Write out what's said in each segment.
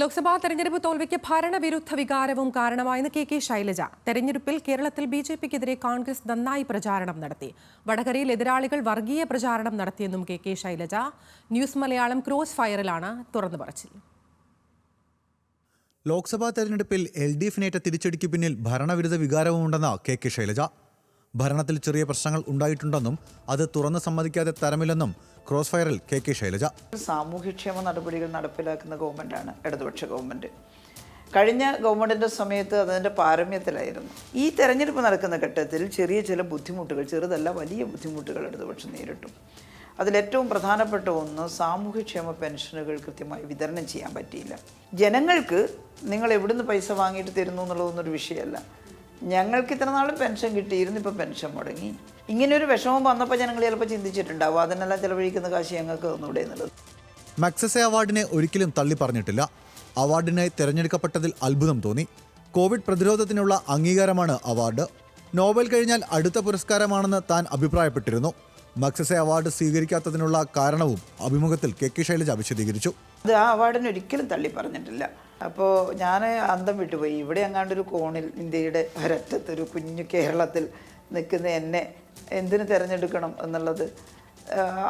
ലോക്സഭാ തെരഞ്ഞെടുപ്പ് തോൽവിക്ക് ഭരണവിരുദ്ധ വികാരവും കാരണമായെന്ന് കെ കെ ശൈലജ. തെരഞ്ഞെടുപ്പിൽ കേരളത്തിൽ ബി ജെ പിക്കെതിരെ കോൺഗ്രസ് നന്നായി പ്രചാരണം നടത്തി. വടകരയിൽ എതിരാളികൾ വർഗീയ പ്രചാരണം നടത്തിയെന്നും K K Shailaja. News Malayalam cross ഫയറിലാണ് തുറന്നു പറച്ചിൽ. ലോക്സഭാ തെരഞ്ഞെടുപ്പിൽ എൽ ഡി എഫിനേറ്റ തിരിച്ചടിക്ക് പിന്നിൽ ഭരണവിരുദ്ധ വികാരവുമുണ്ടെന്ന് കെ കെ ശൈലജ. ഭരണത്തിൽ ചെറിയ പ്രശ്നങ്ങൾ ഉണ്ടായിട്ടുണ്ടെന്നും അത് തുറന്ന് സമ്മതിക്കാതെ തരമില്ലെന്നും ക്രോസ് ഫയറിൽ കെ കെ ശൈലജ. സാമൂഹ്യക്ഷേമ നടപടികൾ നടപ്പിലാക്കുന്ന ഗവൺമെന്റാണ് ഇടതുപക്ഷ ഗവൺമെന്റ് കഴിഞ്ഞ ഗവൺമെന്റിന്റെ സമയത്ത് അതിന്റെ പാരമ്യത്തിലായിരുന്നു. ഈ തെരഞ്ഞെടുപ്പ് നടക്കുന്ന ഘട്ടത്തിൽ ചെറിയ ചില ബുദ്ധിമുട്ടുകൾ ചെറുതല്ല വലിയ ബുദ്ധിമുട്ടുകൾ ഇടതുപക്ഷം നേരിട്ടു. അതിലേറ്റവും പ്രധാനപ്പെട്ട ഒന്ന് സാമൂഹ്യക്ഷേമ പെൻഷനുകൾ കൃത്യമായി വിതരണം ചെയ്യാൻ പറ്റിയില്ല. ജനങ്ങൾക്ക് നിങ്ങൾ എവിടുന്ന് പൈസ വാങ്ങിയിട്ട് തരുന്നു എന്നുള്ളതൊന്നൊരു വിഷയമല്ല. ഞങ്ങൾക്ക് ഇത്ര നാളും പെൻഷൻ കിട്ടിയിരുന്നു ഇപ്പോൾ പെൻഷൻ മുടങ്ങി. ഇങ്ങനെ ഒരു വിഷമം വന്നപ്പോൾ ജനങ്ങൾ ചിലപ്പോൾ ചിന്തിച്ചിട്ടുണ്ടാവും അതിനെല്ലാം ചിലവഴിക്കുന്ന കാശ് ഞങ്ങൾക്ക് ഒന്നുകൂടെ എന്നുള്ളത്. മക്സസെ അവാർഡിനെ ഒരിക്കലും തള്ളി പറഞ്ഞിട്ടില്ല. അവാർഡിനായി തിരഞ്ഞെടുക്കപ്പെട്ടതിൽ അത്ഭുതം തോന്നി. കോവിഡ് പ്രതിരോധത്തിനുള്ള അംഗീകാരമാണ് അവാർഡ്. നോബൽ കഴിഞ്ഞാൽ അടുത്ത പുരസ്കാരമാണെന്ന് താൻ അഭിപ്രായപ്പെട്ടിരുന്നു. മക്സസെ അവാർഡ് സ്വീകരിക്കാത്തതിനുള്ള കാരണവും അഭിമുഖത്തിൽ കെ കെ ശൈലജ വിശദീകരിച്ചു. അത് ആ അവാർഡിനെ ഒരിക്കലും തള്ളി പറഞ്ഞിട്ടില്ല. അപ്പോൾ ഞാൻ അന്തം വിട്ടുപോയി. ഇവിടെ അങ്ങാണ്ടൊരു കോണിൽ ഇന്ത്യയുടെ ഒരറ്റത്ത് ഒരു കുഞ്ഞു കേരളത്തിൽ നിൽക്കുന്ന എന്നെ എന്തിനു തിരഞ്ഞെടുക്കണം എന്നുള്ളത്.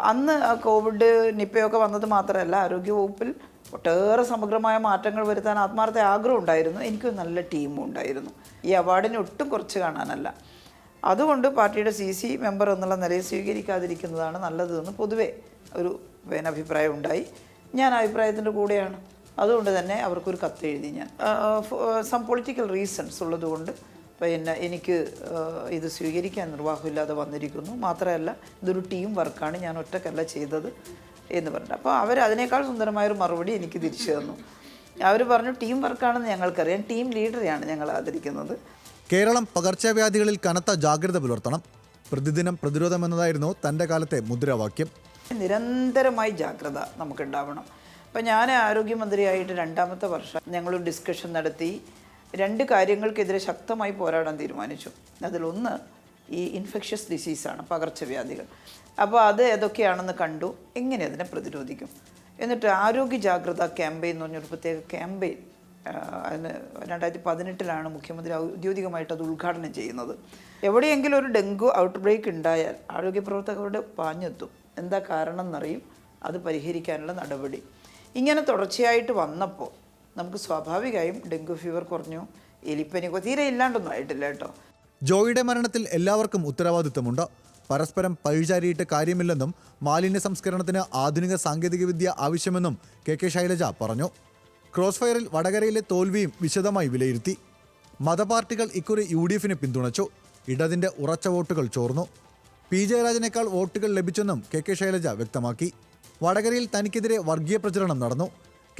അന്ന് കോവിഡ് നിപ്പയൊക്കെ വന്നത് മാത്രമല്ല ആരോഗ്യവകുപ്പിൽ ഒട്ടേറെ സമഗ്രമായ മാറ്റങ്ങൾ വരുത്താൻ ആത്മാർത്ഥ ആഗ്രഹം ഉണ്ടായിരുന്നു. എനിക്ക് നല്ല ടീമും ഉണ്ടായിരുന്നു. ഈ അവാർഡിനെ ഒട്ടും കുറച്ച് കാണാനല്ല. അതുകൊണ്ട് പാർട്ടിയുടെ സി സി മെമ്പർ എന്നുള്ള നിലയിൽ സ്വീകരിക്കാതിരിക്കുന്നതാണ് നല്ലതെന്ന് പൊതുവേ ഒരു അഭിപ്രായം ഉണ്ടായി. ഞാൻ അഭിപ്രായത്തിന്റെ കൂടെയാണ്. അതുകൊണ്ട് തന്നെ അവർക്കൊരു കത്ത് എഴുതി ഞാൻ. സം പൊളിറ്റിക്കൽ റീസൺസ് ഉള്ളതുകൊണ്ട് പിന്നെ എനിക്ക് ഇത് സ്വീകരിക്കാൻ നിർവാഹമില്ലാതെ വന്നിരിക്കുന്നു. മാത്രമല്ല ഇതൊരു ടീം വർക്കാണ് ഞാൻ ഒറ്റക്കല്ല ചെയ്തത് എന്ന് പറഞ്ഞു അപ്പോൾ അവർ അതിനേക്കാൾ സുന്ദരമായൊരു മറുപടി എനിക്ക് തിരിച്ചു തന്നു. അവർ പറഞ്ഞു ടീം വർക്കാണെന്ന് ഞങ്ങൾക്കറിയാം. ടീം ലീഡറെയാണ് ഞങ്ങൾ ആദരിക്കുന്നത്. കേരളം പകർച്ചവ്യാധികളിൽ കനത്ത ജാഗ്രത പുലർത്തണം. പ്രതിദിനം പ്രതിരോധം എന്നതായിരുന്നു തന്റെ കാലത്തെ മുദ്രാവാക്യം. നിരന്തരമായി ജാഗ്രത നമുക്കുണ്ടാവണം. അപ്പം ഞാൻ ആരോഗ്യമന്ത്രിയായിട്ട് രണ്ടാമത്തെ വർഷം ഞങ്ങളൊരു ഡിസ്കഷൻ നടത്തി. രണ്ട് കാര്യങ്ങൾക്കെതിരെ ശക്തമായി പോരാടാൻ തീരുമാനിച്ചു. അതിലൊന്ന് ഈ ഇൻഫെക്ഷ്യസ് ഡിസീസാണ് പകർച്ചവ്യാധികൾ. അപ്പോൾ അത് ഏതൊക്കെയാണെന്ന് കണ്ടു. എങ്ങനെ അതിനെ പ്രതിരോധിക്കും? എന്നിട്ട് ആരോഗ്യ ജാഗ്രത ക്യാമ്പയിൻ എന്ന് പറഞ്ഞൊരു പ്രത്യേക ക്യാമ്പയിൻ അതിന് രണ്ടായിരത്തി പതിനെട്ടിലാണ് മുഖ്യമന്ത്രി ഔദ്യോഗികമായിട്ട് അത് ഉദ്ഘാടനം ചെയ്യുന്നത്. എവിടെയെങ്കിലും ഒരു ഡെങ്കു ഔട്ട് ബ്രേക്ക് ഉണ്ടായാൽ ആരോഗ്യ പ്രവർത്തകരുടെ പാഞ്ഞെത്തും. എന്താ കാരണം എന്നറിയും അത് പരിഹരിക്കാനുള്ള നടപടി. ഇങ്ങനെ തുടർച്ചയായിട്ട് വന്നപ്പോൾ നമുക്ക് സ്വാഭാവികമായും ഡെങ്കു ഫീവർ കുറഞ്ഞു എലിപ്പനി തീരെ ഇല്ലാണ്ടൊന്നും ആയിട്ടില്ല കേട്ടോ. ജോയിയുടെ മരണത്തിൽ എല്ലാവർക്കും ഉത്തരവാദിത്തമുണ്ട് പരസ്പരം പഴിചാരിയിട്ട് കാര്യമില്ലെന്നും മാലിന്യ സംസ്കരണത്തിന് ആധുനിക സാങ്കേതികവിദ്യ ആവശ്യമെന്നും കെ കെ ശൈലജ പറഞ്ഞു. ക്രോസ് ഫയറിൽ വടകരയിലെ തോൽവിയും വിശദമായി വിലയിരുത്തി. മതപാർട്ടികൾ ഇക്കുറി യു ഡി എഫിനെ പിന്തുണച്ചു. ഇടതിന്റെ ഉറച്ച വോട്ടുകൾ ചോർന്നു. പി ജയരാജനേക്കാൾ വോട്ടുകൾ ലഭിച്ചെന്നും കെ കെ ശൈലജ വ്യക്തമാക്കി. വടകരയിൽ തനിക്കെതിരെ വർഗീയ പ്രചരണം നടന്നു.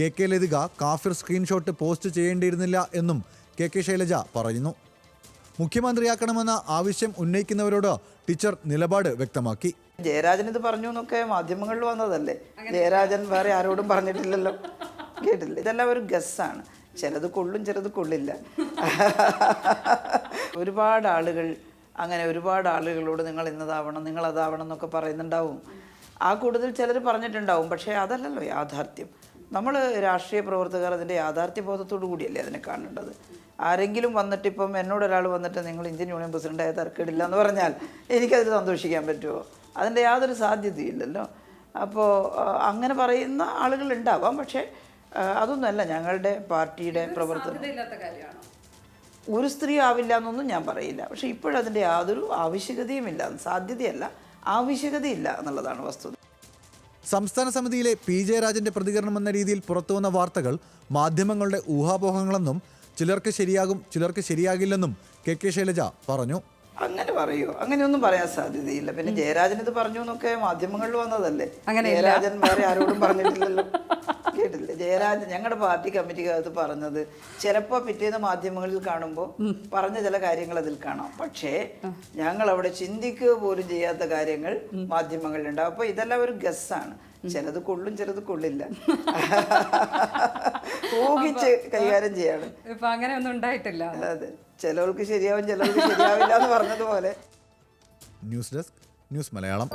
കെ കെ ലതിക കാഫിർ സ്ക്രീൻഷോട്ട് പോസ്റ്റ് ചെയ്യേണ്ടിയിരുന്നില്ല എന്നും കെ കെ ശൈലജ പറയുന്നു. മുഖ്യമന്ത്രിയാക്കണമെന്ന ആവശ്യം ഉന്നയിക്കുന്നവരോട് ടീച്ചർ നിലപാട് വ്യക്തമാക്കി. ജയരാജൻ ഇത് പറഞ്ഞു എന്നൊക്കെ മാധ്യമങ്ങളിൽ വന്നതല്ലേ? ജയരാജൻ വേറെ ആരോടും പറഞ്ഞിട്ടില്ലല്ലോ. കേട്ടില്ല? ഇതെല്ലാം ഒരു ഗസ്സാണ്. ചിലത് കൊള്ളും ചിലത് കൊള്ളില്ല. ഒരുപാട് ആളുകൾ അങ്ങനെ ഒരുപാട് ആളുകളോട് നിങ്ങൾ ഇന്നതാവണം നിങ്ങൾ അതാവണം എന്നൊക്കെ പറയുന്നുണ്ടാവും. ആ കൂടുതൽ ചിലർ പറഞ്ഞിട്ടുണ്ടാവും. പക്ഷേ അതല്ലല്ലോ യാഥാർത്ഥ്യം. നമ്മൾ രാഷ്ട്രീയ പ്രവർത്തകർ അതിന്റെ യാഥാർത്ഥ്യ ബോധത്തോടു കൂടിയല്ലേ അതിനെ കാണേണ്ടത്. ആരെങ്കിലും വന്നിട്ട് ഇപ്പം എന്നോട് ഒരാൾ വന്നിട്ട് നിങ്ങൾ ഇന്ത്യൻ യൂണിയൻ പ്രസിഡന്റായ തർക്കമില്ല എന്ന് പറഞ്ഞാൽ എനിക്കതിൽ സന്തോഷിക്കാൻ പറ്റുമോ? അതിന്റെ യാതൊരു സാധ്യതയില്ലല്ലോ അപ്പോൾ അങ്ങനെ പറയുന്ന ആളുകൾ ഉണ്ടാവാം. പക്ഷേ അതൊന്നുമല്ല ഞങ്ങളുടെ പാർട്ടിയുടെ പ്രവർത്തനം. ഒരു സ്ത്രീ ആവില്ല എന്നൊന്നും ഞാൻ പറയില്ല. പക്ഷേ ഇപ്പോഴതിന്റെ യാതൊരു ആവശ്യകതയുമില്ല. സാധ്യതയല്ല. ആവശ്യകതയില്ല എന്നുള്ളതാണ് വസ്തുത. സംസ്ഥാന സമിതിയിലെ പി. ജയരാജന്റെ പ്രതികരണം എന്ന രീതിയിൽ പുറത്തുവന്ന വാർത്തകൾ മാധ്യമങ്ങളുടെ ഊഹാപോഹങ്ങളെന്നും ചിലർക്ക് ശരിയാകും ചിലർക്ക് ശരിയാകില്ലെന്നും കെ. കെ. ശൈലജ പറഞ്ഞു. അങ്ങനെ പറയൂ? അങ്ങനെയൊന്നും പറയാൻ സാധ്യതയില്ല. പിന്നെ ജയരാജൻ ഇത് പറഞ്ഞു എന്നൊക്കെ മാധ്യമങ്ങളിൽ വന്നതല്ലേ? അങ്ങനെ ജയരാജൻ വേറെ ആരോടും പറഞ്ഞിട്ടില്ലല്ലോ. കേട്ടില്ലേ ജയരാജൻ ഞങ്ങളുടെ പാർട്ടി കമ്മിറ്റിക്കകത്ത് പറഞ്ഞത് ചിലപ്പോൾ പിറ്റേന്ന് മാധ്യമങ്ങളിൽ കാണുമ്പോൾ പറഞ്ഞ ചില കാര്യങ്ങൾ അതിൽ കാണാം. പക്ഷേ ഞങ്ങൾ അവിടെ ചിന്തിക്കുക പോലും ചെയ്യാത്ത കാര്യങ്ങൾ മാധ്യമങ്ങളിലുണ്ടാവും അപ്പോൾ ഇതെല്ലാം ഒരു ഗസ്സാണ്. ചിലത് കൊള്ളും ചിലത് കൊള്ളില്ല. ഊഹിച്ച് കൈകാര്യം ചെയ്യാണ്. ഇപ്പൊ അങ്ങനെ ഒന്നും ഉണ്ടായിട്ടില്ല. അതെ. ചിലവർക്ക് ശരിയാവും ചിലവർക്ക് ശരിയാവില്ല എന്ന് പറഞ്ഞതുപോലെ. News desk news Malayalam.